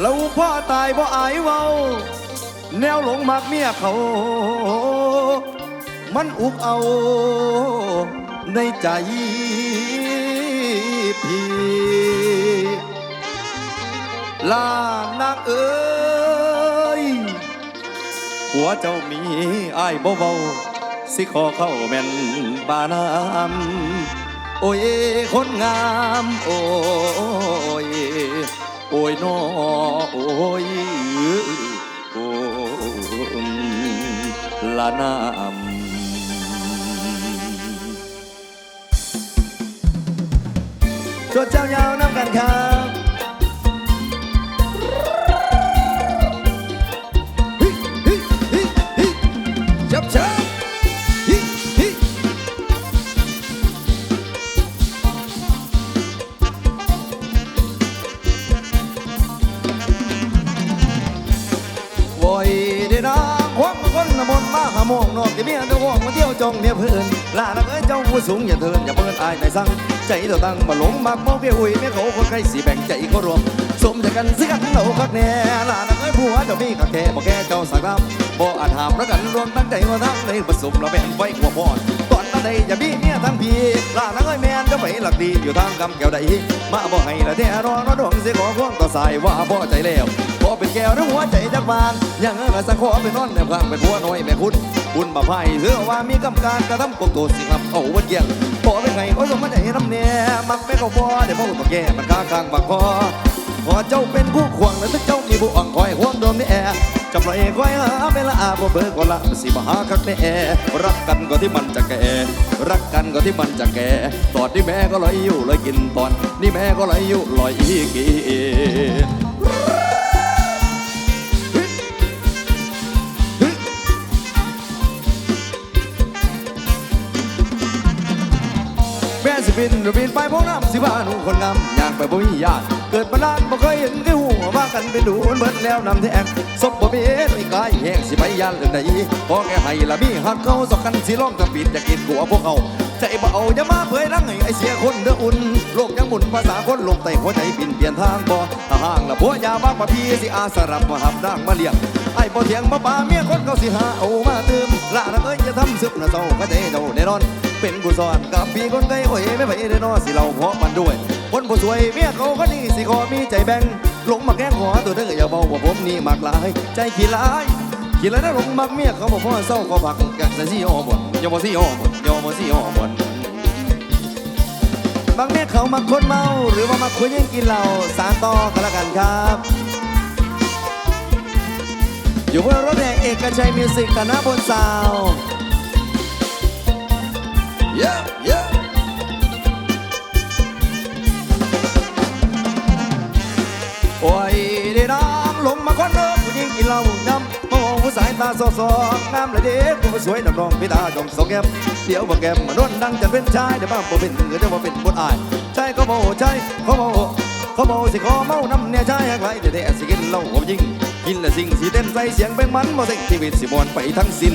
แล้วพ่อตายบ่อายเว้า แนวหลงมักเมียเขา มันอุกเอาในใจพี่ลานางเอ้ยหัวเจ้ามีอ้ายบ่เบาสิขอเข้าแม่นบานามโอ้ยคนงาม โอ้ยโอ้ยน้อโละนามจวนเจ้ายาวน้ำกันครับ โมงนอกที่เมียตะวงมาเที่ยวจองเมียเพื่อนลานักเอ้ยเจ้าผู้สูงอย่าเทินอย่าเปิดอายในสั่งใจเต่าตั้งมาหลงมักมองเพียหุยเมียเขาคนใครสีแบ่งใจเขารวมสมจกันสิกันเหนาคักแน่ลานักเอ้ยผัวเจ้ามีคักแท้บ่แค่เจ้าสักลำบ่อาจหามประกันรวมตั้งใจมาทั้งในผสมเราแบ่งไว้กว่าพอดตอนนั้นใดอย่ามีเมียทั้งพี่ลานักเอ้ยแม่นเจะไปหลักดีอยู่ทางกำแก้วใดมาบ่ให้ละแท้รอรอดวงเสียขอควงต่อสายว่าพ่อใจแล้วพอเป็นแก้วทั้งหัวใจจักบานยังเอ้ยสังขอเป็นนอนแนวข้างเป็นหัวน้อยแม่คุณ บุญมาไพ่เสือว่ามีกำการกระทำกบตัวสิครับเอาวัดเยี่ยงพอเป็นไงก็สมมาใจน้ำเนียมักไม่เข้าพอเดี๋ยวพ่อต้องแก้มันค้างกลางบักพอขอเจ้าเป็นผู้ควงและถ้าเจ้ามีผู้อ่องคอยห่วงโดมในแอร์จะปล่อยคอยหาเวลาอาบ่เบิกก็ละสิมาหาคักในแอร์รักกันก็ที่มันจะแก่รักกันก็ที่มันจะแก่ตอนนี้แม่ก็ลอยอยู่ลอยกินตอนนี่แม่ก็ลอยอยู่ลอยอีกิน บินรือบินไปพวกน้ำสิบ้านูคนงามอยากไปบ่มีญาติเกิดมานานบ่เคยเห็นที่หูว่ากันไปดูมันเบิดแล้วนำแทงศพบ่มีเอ็ดไม่กายแห้งสิไปยานเรื่องใดพอแค่ให้ละมีหักเขาสกันสิร้องกับปิดจะกินกัวพวกเขาใจบ่เอาอย่ามาเผยรังให้ไอเสียคนเด้ออุ่นโลกยังหมุนภาษาคนลกไต่หัวใจบินเปลี่ยนทางบ่ห่างละผัวยาบ้างมาพี่สิอาสรับมาหับด่างมาเลี้ยง ไอ้บ่เถียงบ่ป่าเมียคนเขาสิหาเอามาตืมละนักเอ้ยจะทำซึบนะเจ้าก็ใจเจ้าแน่นอน เป็นกูสอนกับพี่คนไกลโอ้ยไม่ไปได้นอสิเราเพาะมันด้วย คนผู้สวยเมียเขาก็นี่สิขอมีใจแบ่งหลงมาแกล้งขอตัวเด้ออย่าเบาว่าผมนี่มักหลายใจขี้ร้ายขี้ร้ายนะหลงมักเมียเขาบอกพ่อเศร้าก็ผักกันแต่สิอ้อบ่นอย่าบ่สิอ้อบ่นอย่าบ่สิอ้อบ่นบางเมียเขามักคนเมา หรือว่ามักคุยยังกินเหล้าสารต่อกันละกันครับ อยู่บนรถแห่เอกชัยมิวสิกคณะบนซาวเยอะเยอะโอ้ยได้น้องลงมาคนเดิมผู้หญิงกินเหล้าน้ำมองผู้สายตาสอสองามเลยเด็กผู้สวยดำรองพิตาจมสองแก้มเดี๋ยวบ่แก้มมานวลดังจะเป็นชายเดี๋ยวบ้างบ่เป็นเดี๋ยวบ่เป็นบนอายใช่ก็บ่ใช่เขาบ่เขาบ่สิขอเมาน้ำเนี่ยใช่อะไรแต่แต่สิกินเหล้าผมยิง กินและสิ่งสีเต้นใส่เสียงเป็นมันบ่เซ็งชีวิตสิบอนไปทั้งสิ้น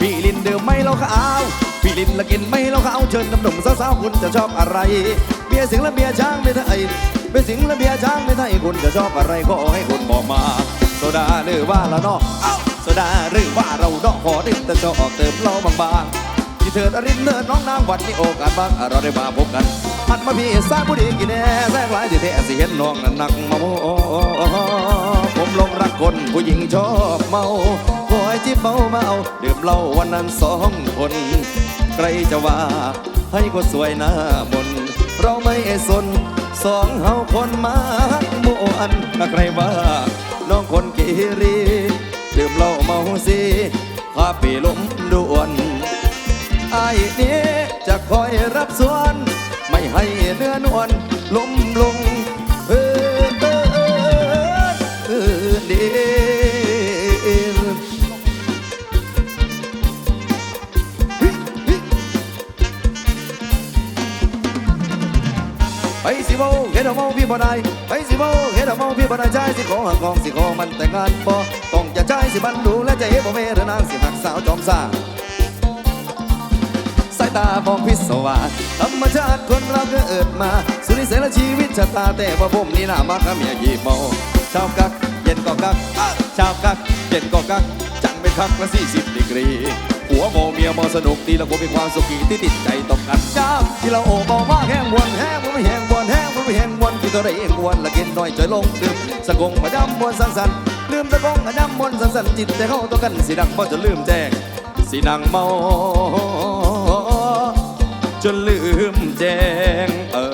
พี่ลินเดิมไม่เราขาวพี่ลินละกินไม่เราขาวเชิญน้ำหนุ่มสาวๆคุณจะชอบอะไร เบียร์สิงและเบียร์ช้างไม่ไทยเบียร์สิงและเบียร์ช้างไม่ไทยคุณจะชอบอะไรก็ให้คุณบอกมา โซดาหรือว่าละเนาะเอ้าโซดาหรือว่าเราดอกขอดิ้แต่จะออกเติมเราบางๆที่เถิดอรินเนินน้องนางวันนี้โอกาสบ้างเราได้มาพบกันหัดมาพี่สร้างผู้ดีกินแน่แทรกหลายที่แท้สิเห็นน้องนั้นนักมาโม คนผู้หญิงชอบเมาคอยจิบเมาเมาดื่มเหล้าวันนั้นสองคน ใครจะว่าให้ก็สวยหน้ามน เราไม่สนสองเฮาคนมาโมอันถ้าใครว่า น้องคนกีรีดื่มเหล้าเมาสิพาไปล้มด่วนไอ้นี้จะคอยรับส่วน ไม่ให้เนื้อนวลล้มลง เฮ็ดเอาเมาพี่บ่ได้ไปสิโมเฮ็ดเอาเมาพี่บ่ได้ใจสิขอหักกองสิขอมันแต่งงานบ่ต้องจะใจสิบันดูและใจบ่เมรนางสิหักสาวจอมซ่าสายตามองพิศวาสธรรมชาติคนเราก็เกิดมา สุดนิสัยและชีวิตชะตาแต่ว่าผมนี่น่ามากับเมียยีเมาเช้ากักเย็นก็กักเช้ากักเย็นก็กักจังเป็นคักละสี่สิบดีกรีหัวโมเมียโมสนุกตีละโมเป็นความสุขีที่ติดใจตกกันจ้าที่เราโอบบอกว่าแห้งวนแห้งวนไม่แห้งวนแห้ง วนไม่แห้งวันที่ตัวได้เองวนละกินน้อยใจลงดื่มสะกงมาดำมวนสังสรรค์ลืมสะกงมาดำมวนสังสรรค์จิตใจเข้าตัวกันสีดังบ่จะลืมแจ้งสีนังเมาจนลืมแจ้งเออ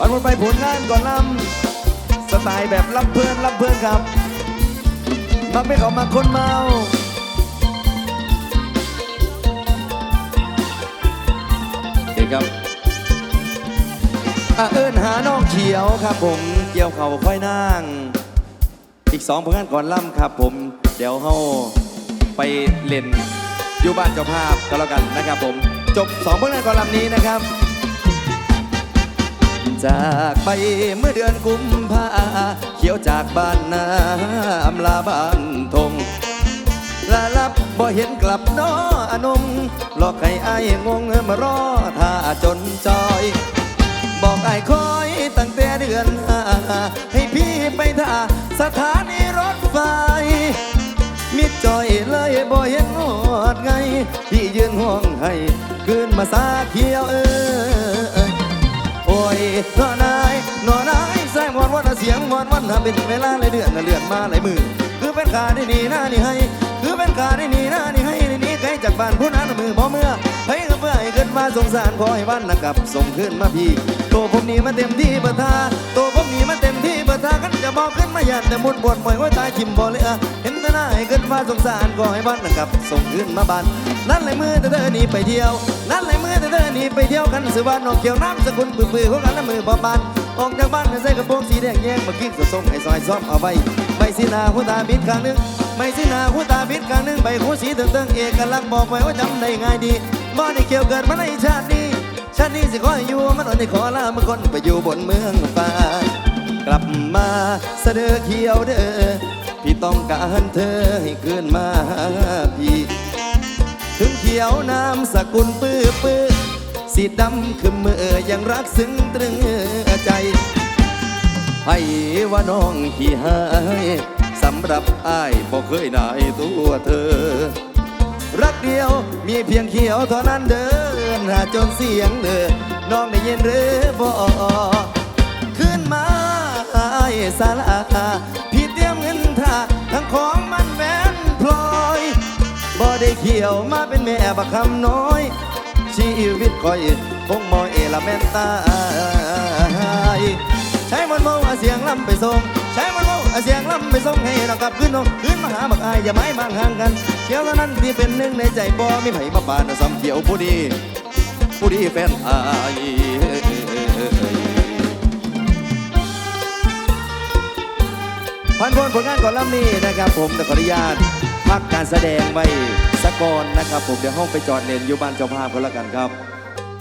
อันวนไปผลงานก่อนลำสไตล์แบบรับเพื่อนรับเพื่อนครับมักไม่เขามาคนเมา ครับอาเอิญหาน้องเขียวครับผมเกี่ยวเขาค่อยนั่งอีกสองผลงานก่อนล่ำครับผม เดี๋ยวเฮาไปเล่นอยู่บ้านเจ้าภาพก็แล้วกันนะครับผม จบสองผลงานก่อนลำนี้นะครับ จากไปเมื่อเดือนกุมภาเขียวจากบ้านนาอำลาบ้านทงลาลับบ่เห็นกลับน้ออนง หลอกให้อายงงมารอท่าจนจอย บอกไอ้คอยตั้งแต่เดือนห้าให้พี่ไปท่าสถานีรถไฟ มิดจอยเลยบ่เห็นหอดไง พี่ยืนห่วงให้คืนมาสาเขียวเอ้ยโอ้ยนอนายนอนายแสงวันวันเสียงวันวันเป็นเวลาหลายเดือนเลือนมาหลายมือ คือเป็นขาได้นี่หน้านี่ให้ คือเป็นขาได้นี่หน้านี่ให้ในนี้ไกลจากบ้านผู้นั้นมือบ่เมื่อให้กับเพื่อให้เกิดมาสงสารขอให้วันนะครับส่งขึ้นมาพี่ตัวผมนี่มาเต็มที่ปิดทาตัวผมนี่มาเต็มที่ปิดทากันจะบอกขึ้นมาหยันแต่มุดบวดปล่อยไว้ตายทิมบ่เลยอะเห็นแต่หน้าให้เกิดมาสงสารขอให้วันนะครับส่งขึ้นมาบ้านนั่นเลยมือแต่เธอหนีไปเที่ยวนั่นเลยมือแต่เธอหนีไปเที่ยวกันสือบ้านนอกเขียวน้ำสกุลปื้อๆของกันละมือบอบบานออกจากบ้านใส่กระโปรงสีแดงแยงมากิ้งกระสมให้ซอยซ้อมเอาไว้ สีหนาหูตาบิดข้างหนึงใบสีหนาหูตาบิดข้างหนึงใบหูสีเติงเติงเอกลักษณ์บอกไว้ว่าจำได้ง่ายดีบ่ได้เกี่ยวเกิดมาในชาตินี้ชาตินี้สิขออยู่มันอ่อนให้ขอลาเมื่อคนไปอยู่บนเมืองฟ้ากลับมาเสดอเขียวเด้อพี่ต้องการเธอให้คืนมาพี่ถึงเขียวน้ำสกุลปื้อปื้อสีดำคือเมื่อยังรักซึ้งตรึงใจ ให้ว่าน้องขี้หายสำหรับอ้ายบอกเคยนายตัวเธอ รักเดียวมีเพียงเขียวเท่านั้นเดินหาจนเสียงเด้อน้องได้ยินหรือบ่ขึ้นมาไอ้ายสาลาพี่เตรียมเงินท่าทั้งของมันแม่นพลอยบ่ได้เขียวมาเป็นแม่บักคำน้อยชีวิตคอยคงมอยเอลาเมนตาย มันเมาเสียงลำไปส่งใช้มันเมาเสียงลำไปส่งให้เรากลับขึ้นน้องขึ้นมาหาบักอายอย่าไม้บางห่างกันเขียวเท่านั้นที่เป็นหนึ่งในใจบ่มีไผมาปานเอาซ้ำเขียวผู้ดีผู้ดีแฟนอายพันพลผลงานก่อนลำนี้นะครับผมแต่ขออนุญาตพักการแสดงไว้สักก่อนนะครับผมเดี๋ยวห้องไปจอดเลนอยู่บ้านเจ้าภาพก็แล้วกันครับ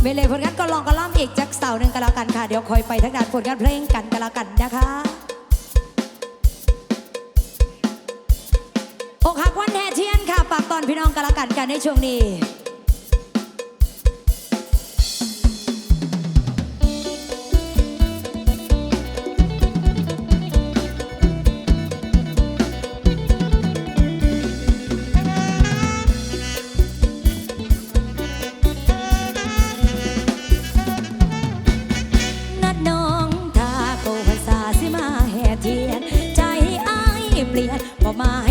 เวลาผลงานก็ลองก็ล่ำอีกจักเสาร์หนึ่งก็แล้วกันค่ะ เดี๋ยวคอยไปทักงด้านผลงานเพลงกันก็แล้วกันนะคะอกหักวันแห่เทียนค่ะฝากตอนพี่น้องก็แล้วกันกันในช่วงนี้ มา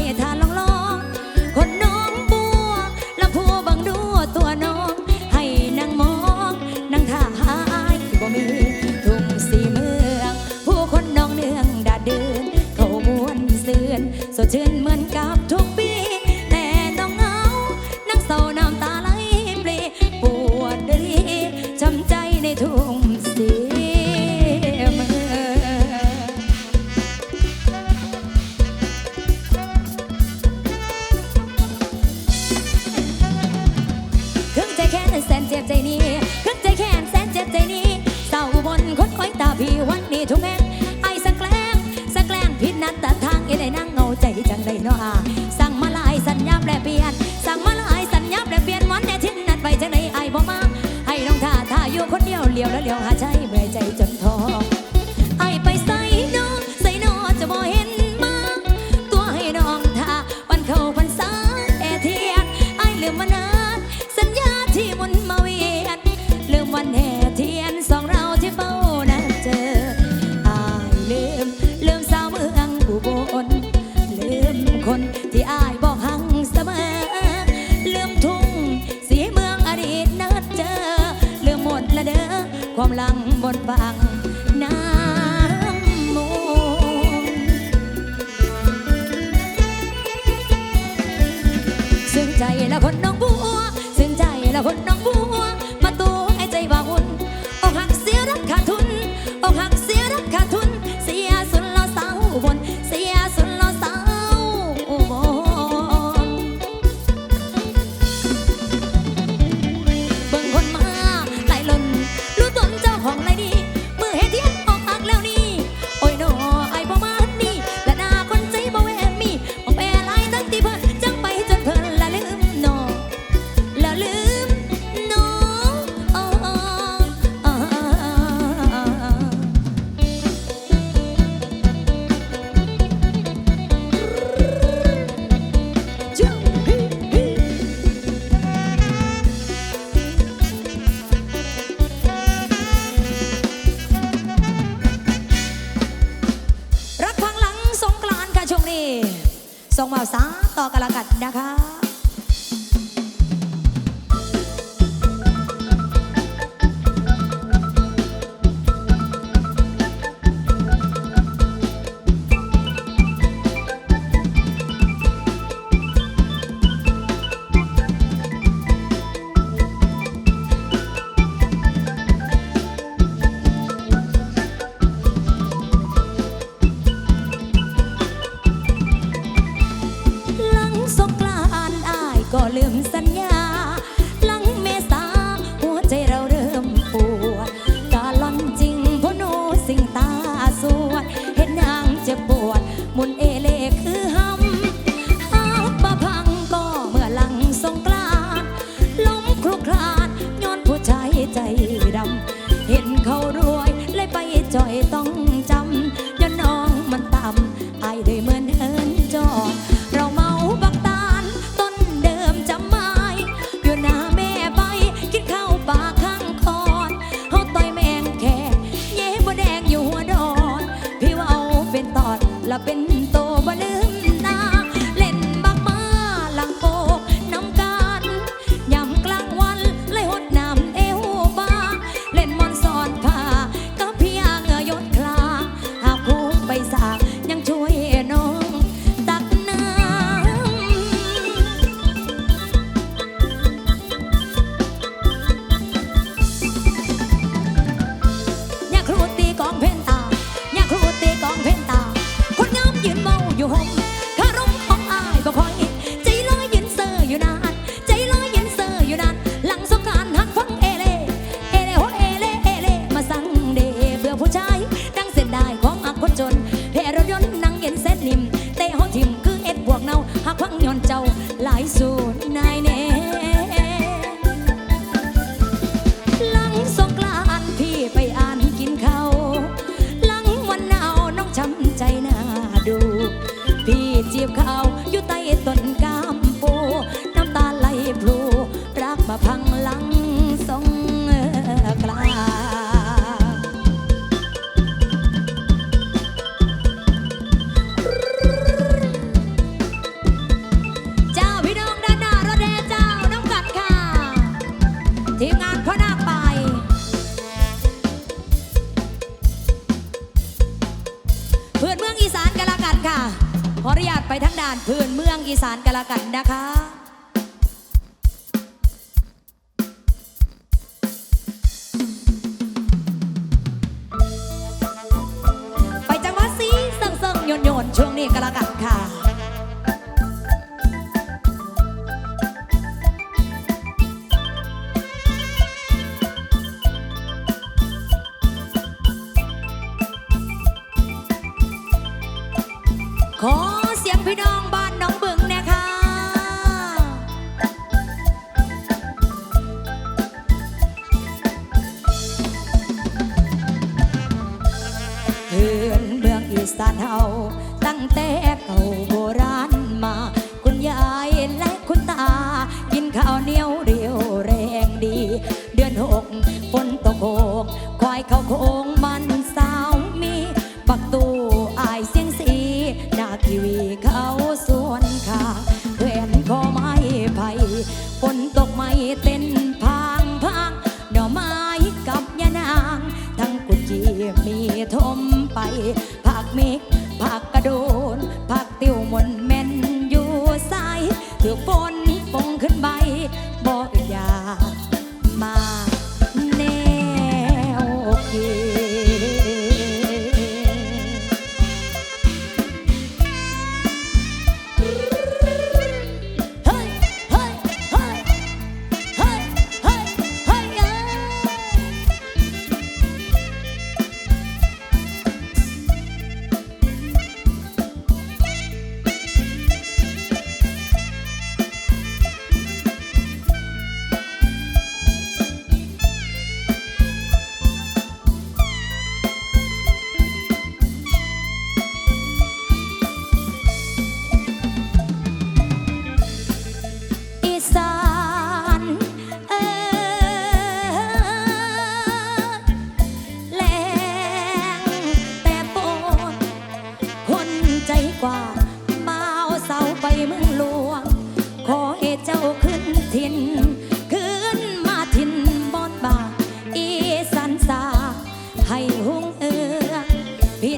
นเจ็บใจนี้ หลังบนฟัง จำ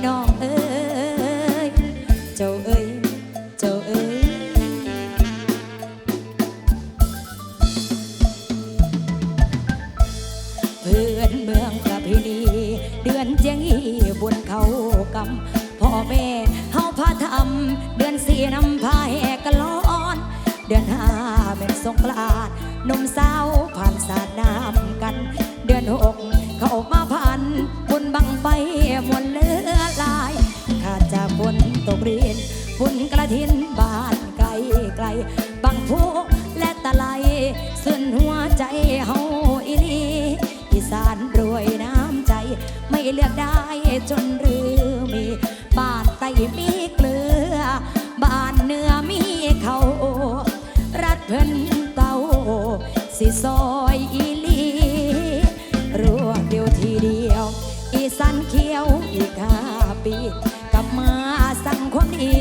on her เลือกได้จนรือมีบ้านใต้มีเกลือ บ้านเนื้อมีเขารัดเพิ่นเก่าสิซอยอีลีรวดเดียวทีเดียว อีสันเขียวอีกาปีกลับมาสั่งความดี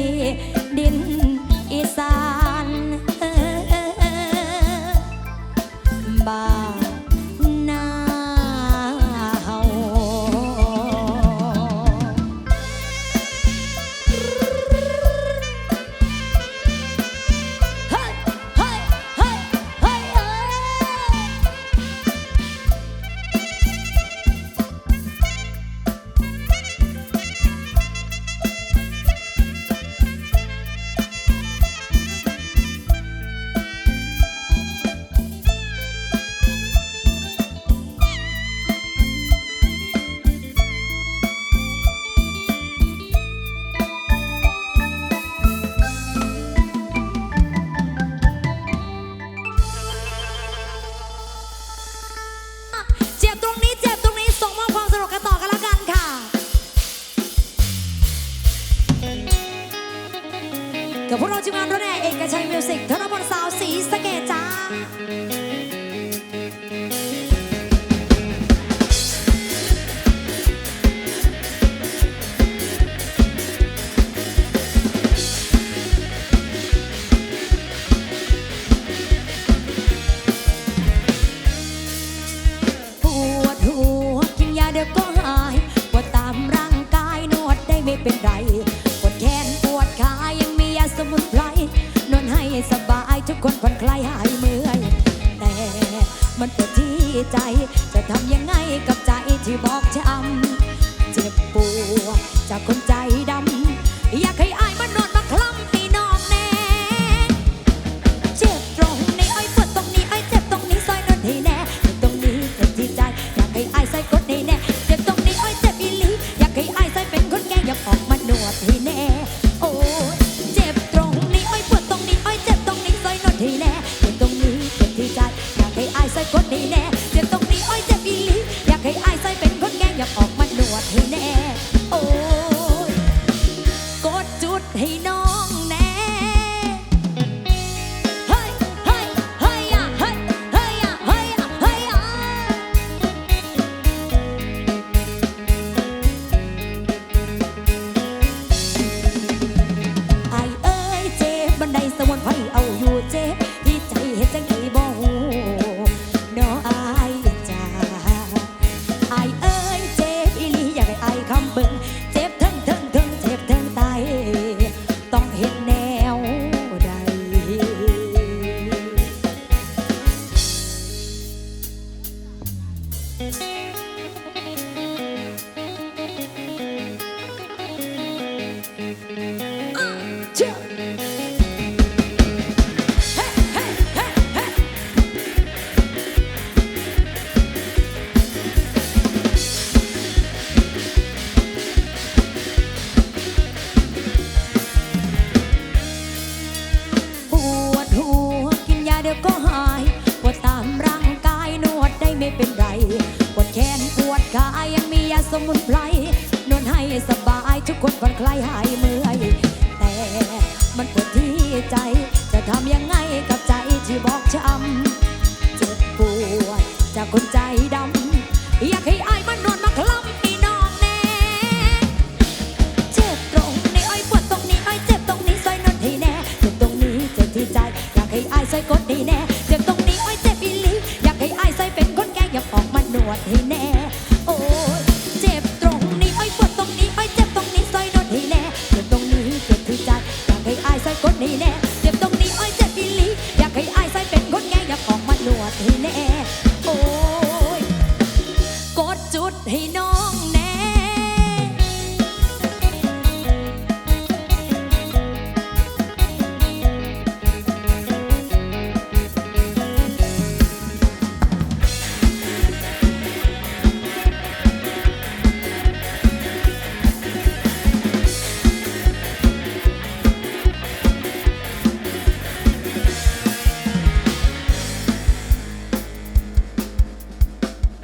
ก่อนใครหายมือ